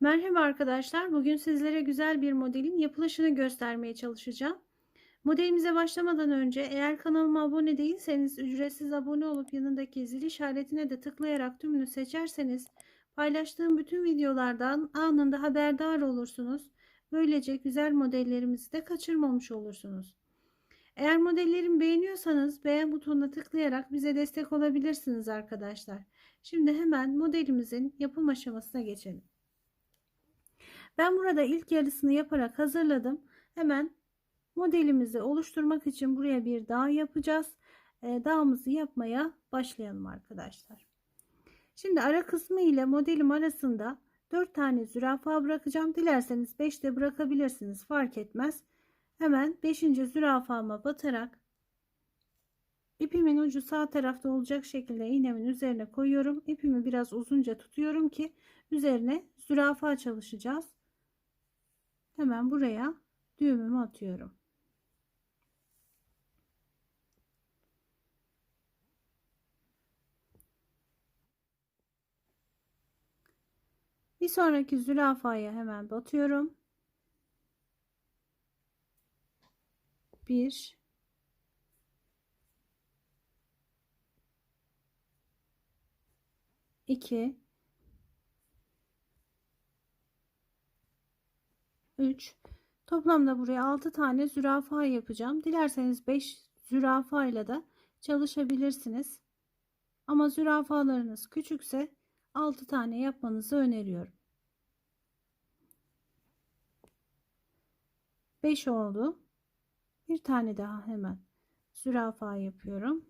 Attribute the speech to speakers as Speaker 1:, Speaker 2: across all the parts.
Speaker 1: Merhaba arkadaşlar. Bugün sizlere güzel bir modelin yapılışını göstermeye çalışacağım. Modelimize başlamadan önce eğer kanalıma abone değilseniz ücretsiz abone olup yanındaki zil işaretine de tıklayarak tümünü seçerseniz paylaştığım bütün videolardan anında haberdar olursunuz. Böylece güzel modellerimizi de kaçırmamış olursunuz. Eğer modellerimi beğeniyorsanız beğen butonuna tıklayarak bize destek olabilirsiniz arkadaşlar. Şimdi hemen modelimizin yapım aşamasına geçelim. Ben burada ilk yarısını yaparak hazırladım. Hemen modelimizi oluşturmak için buraya bir dağ yapacağız. E, dağımızı yapmaya başlayalım arkadaşlar. Şimdi ara kısmı ile modelim arasında 4 tane zürafa bırakacağım. Dilerseniz 5 de bırakabilirsiniz. Fark etmez. Hemen 5. zürafama batarak ipimin ucu sağ tarafta olacak şekilde iğnemin üzerine koyuyorum. İpimi biraz uzunca tutuyorum ki üzerine zürafa çalışacağız. Hemen buraya düğümümü atıyorum. Bir sonraki zürafaya hemen batıyorum. Bir iki 3 toplamda buraya 6 tane zürafa yapacağım. Dilerseniz 5 zürafa ile de çalışabilirsiniz. Ama zürafalarınız küçükse 6 tane yapmanızı öneriyorum. 5 oldu. Bir tane daha hemen zürafa yapıyorum.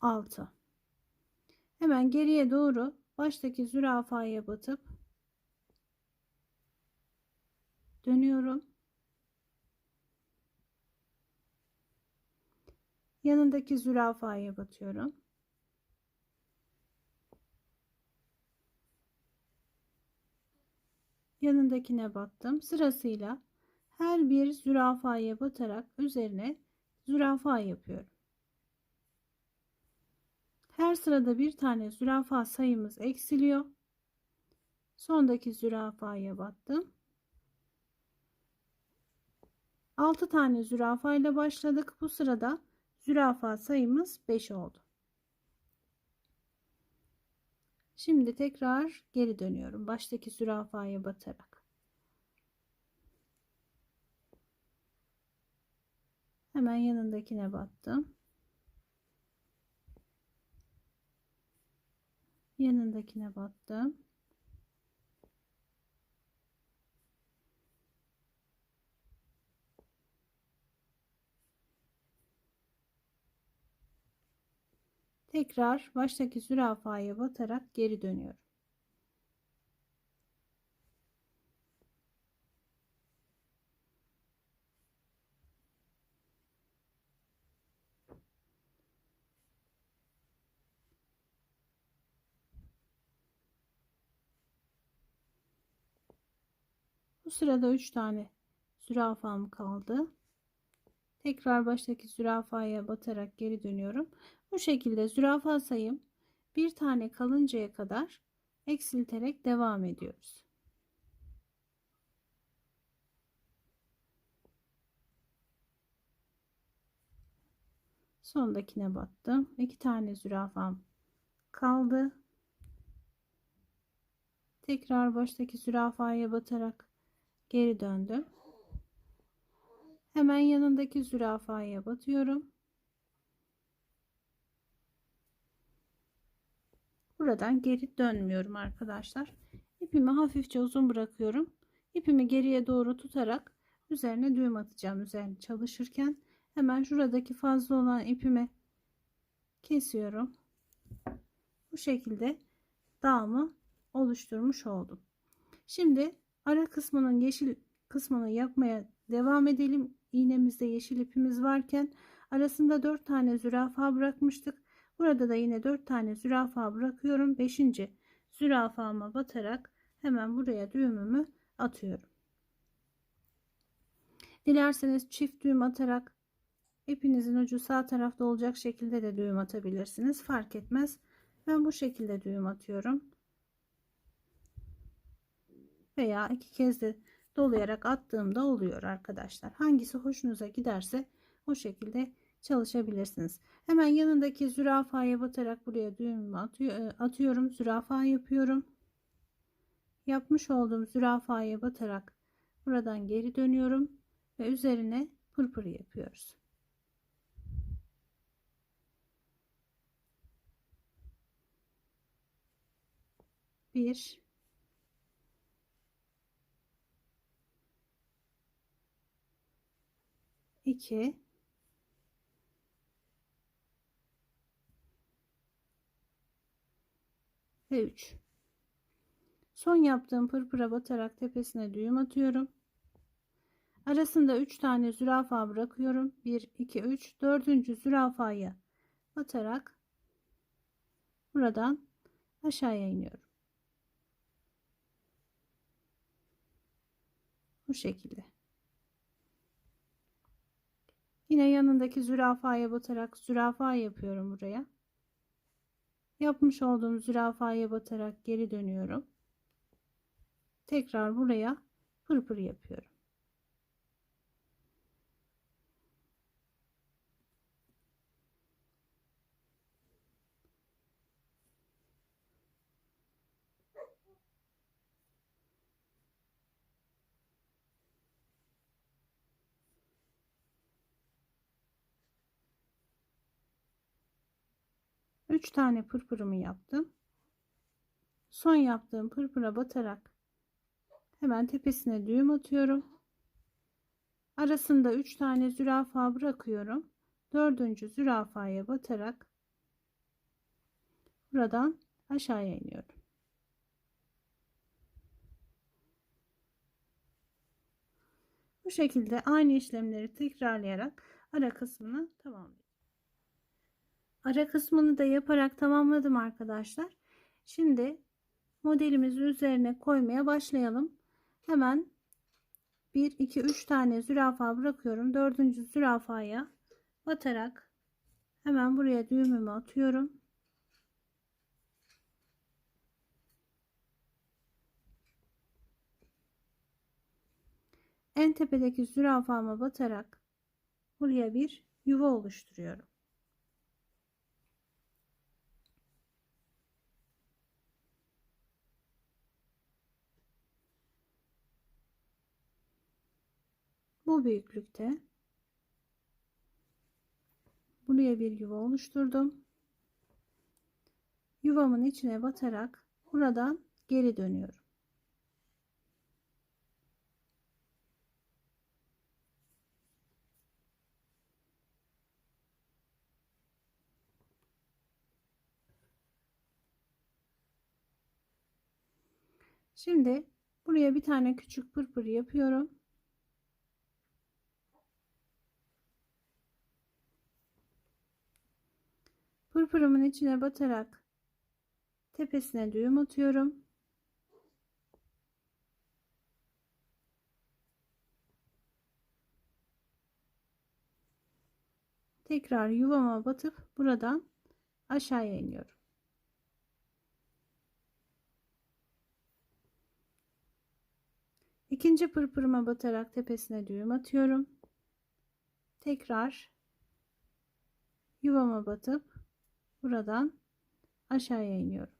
Speaker 1: Altı. Hemen geriye doğru baştaki zürafaya batıp dönüyorum. Yanındaki zürafaya batıyorum. Yanındakine battım. Sırasıyla her bir zürafaya batarak üzerine zürafa yapıyorum. Her sırada bir tane zürafa sayımız eksiliyor. Sondaki zürafaya battım. 6 tane zürafa ile başladık. Bu sırada zürafa sayımız 5 oldu. Şimdi tekrar geri dönüyorum. Baştaki zürafaya batarak. Hemen yanındakine battım. yanındakine battım. Tekrar baştaki zürafaya batarak geri dönüyorum. Bu sırada 3 tane zürafam kaldı. Tekrar baştaki zürafaya batarak geri dönüyorum. Bu şekilde zürafa sayım bir tane kalıncaya kadar eksilterek devam ediyoruz. Sondakine battım. İki tane zürafam kaldı. Tekrar baştaki zürafaya batarak geri döndüm. Hemen yanındaki zürafaya batıyorum. Buradan geri dönmüyorum arkadaşlar. İpimi hafifçe uzun bırakıyorum. İpimi geriye doğru tutarak üzerine düğüm atacağım üzerine çalışırken. Hemen şuradaki fazla olan ipimi kesiyorum. Bu şekilde dağımı oluşturmuş oldum. Şimdi Ara kısmının yeşil kısmını yapmaya devam edelim. İğnemizde yeşil ipimiz varken arasında 4 tane zürafa bırakmıştık. Burada da yine 4 tane zürafa bırakıyorum. 5. zürafama batarak hemen buraya düğümümü atıyorum. Dilerseniz çift düğüm atarak ipinizin ucu sağ tarafta olacak şekilde de düğüm atabilirsiniz. Fark etmez. Ben bu şekilde düğüm atıyorum. Veya iki kez de dolayarak attığımda oluyor arkadaşlar. Hangisi hoşunuza giderse o şekilde çalışabilirsiniz. Hemen yanındaki zürafaya batarak buraya düğüm e, atıyorum. Zürafa yapıyorum. Yapmış olduğum zürafaya batarak buradan geri dönüyorum ve üzerine pırpır yapıyoruz. Bir, 2 ve 3 son yaptığım pırpıra batarak tepesine düğüm atıyorum. Arasında 3 tane zürafa bırakıyorum. 1 2 3 dördüncü zürafayı batarak buradan aşağıya iniyorum. Bu şekilde. Yine yanındaki zürafaya batarak zürafa yapıyorum buraya. Yapmış olduğum zürafaya batarak geri dönüyorum. Tekrar buraya pırpır yapıyorum. Üç tane pırpırımı yaptım. Son yaptığım pırpıra batarak hemen tepesine düğüm atıyorum. Arasında üç tane zürafa bırakıyorum. Dördüncü zürafaya batarak buradan aşağıya iniyorum. Bu şekilde aynı işlemleri tekrarlayarak ara kısmını tamamlıyorum. Ara kısmını da yaparak tamamladım arkadaşlar. Şimdi modelimizin üzerine koymaya başlayalım. Hemen 1 2 3 tane zürafa bırakıyorum. Dördüncü zürafaya batarak hemen buraya düğümümü atıyorum. En tepedeki zürafama batarak buraya bir yuva oluşturuyorum. Bu büyüklükte buraya bir yuva oluşturdum. Yuvamın içine batarak buradan geri dönüyorum. Şimdi buraya bir tane küçük pırpır yapıyorum. Pırpırımın içine batarak tepesine düğüm atıyorum. Tekrar yuvama batıp buradan aşağıya iniyorum. İkinci pırpırıma batarak tepesine düğüm atıyorum. Tekrar yuvama batıp buradan aşağıya iniyorum.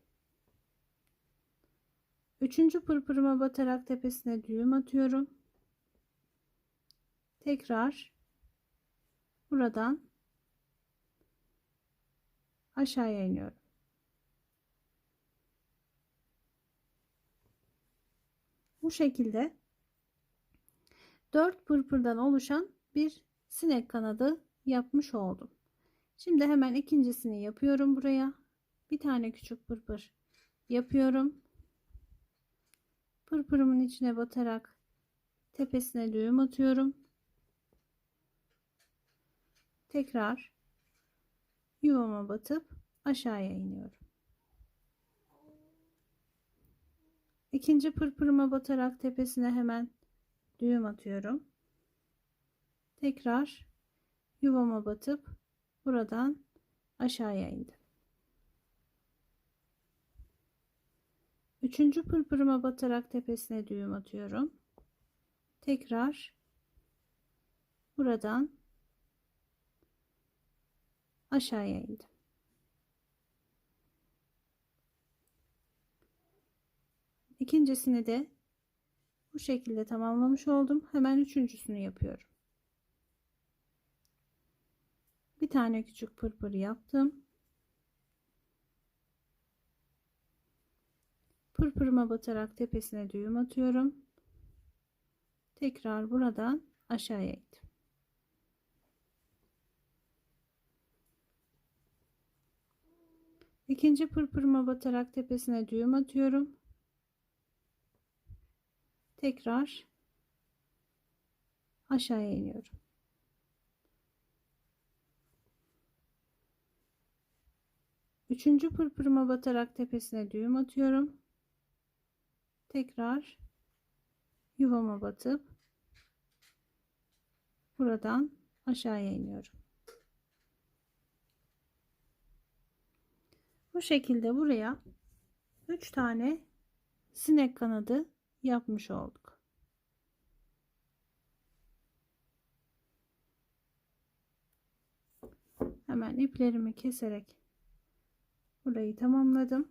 Speaker 1: Üçüncü pırpırıma batarak tepesine düğüm atıyorum. Tekrar buradan aşağıya iniyorum. Bu şekilde 4 pırpırdan oluşan bir sinek kanadı yapmış oldum. Şimdi hemen ikincisini yapıyorum buraya. Bir tane küçük pırpır yapıyorum. Pırpırımın içine batarak tepesine düğüm atıyorum. Tekrar yuvama batıp aşağıya iniyorum. İkinci pırpırıma batarak tepesine hemen düğüm atıyorum. Tekrar yuvama batıp buradan aşağıya indim. Üçüncü pırpırıma batarak tepesine düğüm atıyorum. Tekrar buradan aşağıya indim. İkincisini de bu şekilde tamamlamış oldum. Hemen üçüncüsünü yapıyorum. Bir tane küçük pırpır yaptım. Pırpırıma batarak tepesine düğüm atıyorum. Tekrar buradan aşağıya indim. İkinci pırpırıma batarak tepesine düğüm atıyorum. Tekrar aşağıya iniyorum. Üçüncü pırpırıma batarak tepesine düğüm atıyorum. Tekrar yuvama batıp buradan aşağıya iniyorum. Bu şekilde buraya 3 tane sinek kanadı yapmış olduk. Hemen iplerimi keserek burayı tamamladım.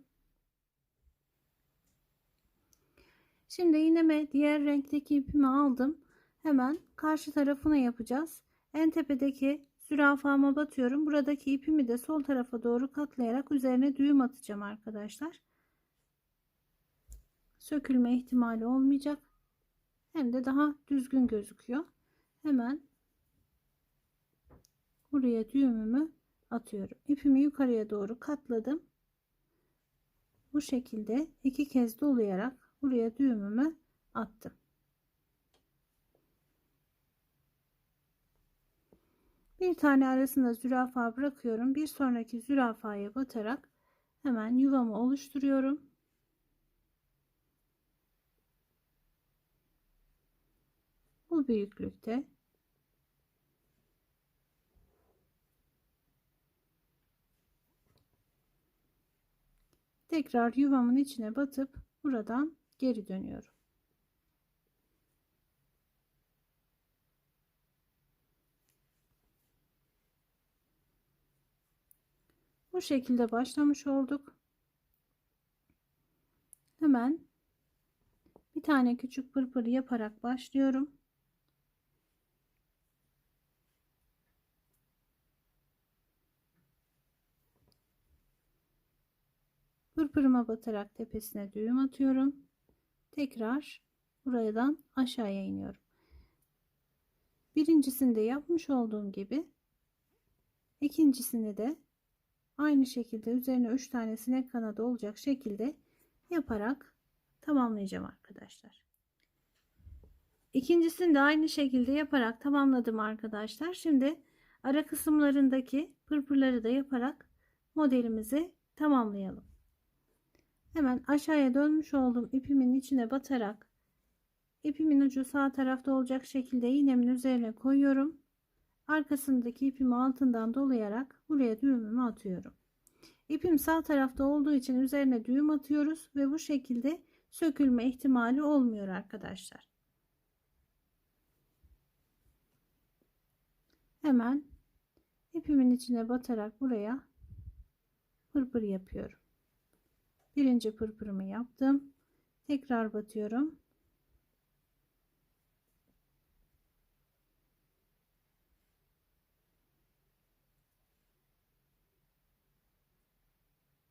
Speaker 1: Şimdi iğneme diğer renkteki ipimi aldım. Hemen karşı tarafına yapacağız. En tepedeki zürafama batıyorum. Buradaki ipimi de sol tarafa doğru katlayarak üzerine düğüm atacağım arkadaşlar. Sökülme ihtimali olmayacak. Hem de daha düzgün gözüküyor. Hemen buraya düğümümü atıyorum. İpimi yukarıya doğru katladım. Bu şekilde iki kez dolayarak buraya düğümümü attım. Bir tane arasında zürafa bırakıyorum. Bir sonraki zürafaya batarak hemen yuvamı oluşturuyorum. Bu büyüklükte tekrar yuvamın içine batıp buradan geri dönüyorum. Bu şekilde başlamış olduk. Hemen bir tane küçük pırpır yaparak başlıyorum. Pırpırıma batarak tepesine düğüm atıyorum. Tekrar buradan aşağıya iniyorum. Birincisinde yapmış olduğum gibi ikincisini de aynı şekilde üzerine 3 tane sinek kanadı olacak şekilde yaparak tamamlayacağım arkadaşlar. İkincisini de aynı şekilde yaparak tamamladım arkadaşlar. Şimdi ara kısımlarındaki pırpırları da yaparak modelimizi tamamlayalım. Hemen aşağıya dönmüş olduğum ipimin içine batarak ipimin ucu sağ tarafta olacak şekilde iğnemin üzerine koyuyorum. Arkasındaki ipimi altından dolayarak buraya düğümümü atıyorum. İpim sağ tarafta olduğu için üzerine düğüm atıyoruz ve bu şekilde sökülme ihtimali olmuyor arkadaşlar. Hemen ipimin içine batarak buraya pırpır yapıyorum. Birinci pırpırımı yaptım. Tekrar batıyorum.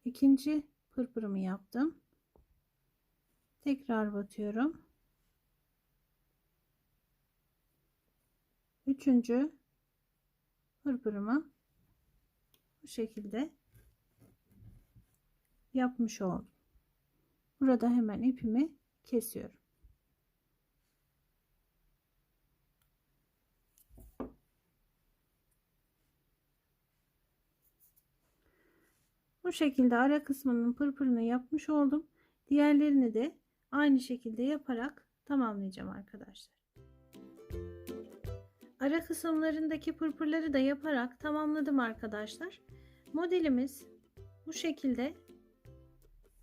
Speaker 1: ikinci pırpırımı yaptım. Tekrar batıyorum. Üçüncü pırpırımı bu şekilde yapmış oldum. Burada hemen ipimi kesiyorum. Bu şekilde ara kısmının pırpırını yapmış oldum. Diğerlerini de aynı şekilde yaparak tamamlayacağım arkadaşlar. Ara kısımlarındaki pırpırları da yaparak tamamladım arkadaşlar. Modelimiz bu şekilde